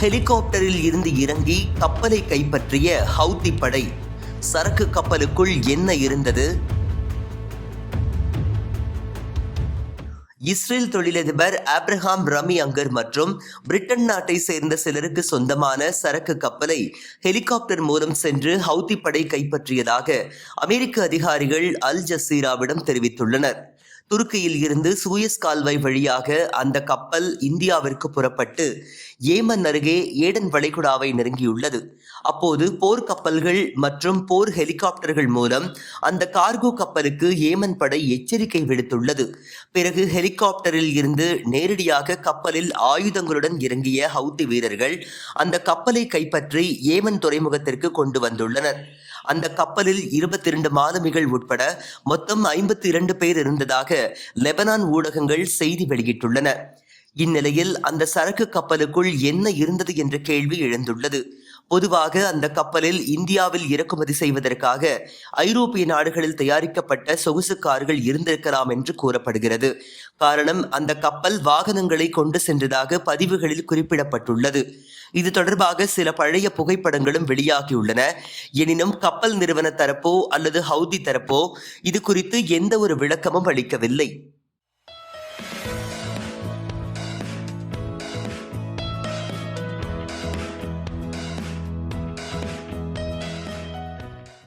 ஹெலிகாப்டரில் இருந்து இறங்கி கப்பலை கைப்பற்றிய ஹவுத்தி படை சரக்கு கப்பலுக்குள் என்ன இருந்தது? இஸ்ரேல் தொழிலதிபர் ஆப்ரஹாம் ரமி அங்கர் மற்றும் பிரிட்டன் நாட்டை சேர்ந்த சிலருக்கு சொந்தமான சரக்கு கப்பலை ஹெலிகாப்டர் மூலம் சென்று ஹவுதி படை கைப்பற்றியதாக அமெரிக்க அதிகாரிகள் அல் ஜசீராவிடம் தெரிவித்துள்ளனர். துருக்கியில் இருந்து சூயஸ் கால்வாய் வழியாக அந்த கப்பல் இந்தியாவிற்கு புறப்பட்டு ஏமன் அருகே ஏடன் வளைகுடாவை நெருங்கியுள்ளது. அப்போது போர்க்கப்பல்கள் மற்றும் போர் ஹெலிகாப்டர்கள் மூலம் அந்த கார்கோ கப்பலுக்கு ஏமன் படை எச்சரிக்கை விடுத்துள்ளது. பிறகு ஹெலிகாப்டரில் இருந்து நேரடியாக கப்பலில் ஆயுதங்களுடன் இறங்கிய ஹவுத்தி வீரர்கள் அந்த கப்பலை கைப்பற்றி ஏமன் துறைமுகத்திற்கு கொண்டு வந்துள்ளனர். அந்த கப்பலில் இருபத்தி இரண்டு மாலுமிகள் உட்பட மொத்தம் ஐம்பத்தி இரண்டு பேர் இருந்ததாக லெபனான் ஊடகங்கள் செய்தி வெளியிட்டுள்ளன. இந்நிலையில் அந்த சரக்கு கப்பலுக்குள் என்ன இருந்தது என்ற கேள்வி எழுந்துள்ளது. பொதுவாக அந்த கப்பலில் இந்தியாவில் இறக்குமதி செய்வதற்காக ஐரோப்பிய நாடுகளில் தயாரிக்கப்பட்ட சொகுசு கார்கள் இருந்திருக்கலாம் என்று கூறப்படுகிறது. காரணம் அந்த கப்பல் வாகனங்களை கொண்டு சென்றதாக பதிவுகளில் குறிப்பிடப்பட்டுள்ளது. இது தொடர்பாக சில பழைய புகைப்படங்களும் வெளியாகியுள்ளன. எனினும் கப்பல் நிறுவன தரப்போ அல்லது ஹவுதி தரப்போ இது குறித்து எந்த ஒரு விளக்கமும் அளிக்கவில்லை.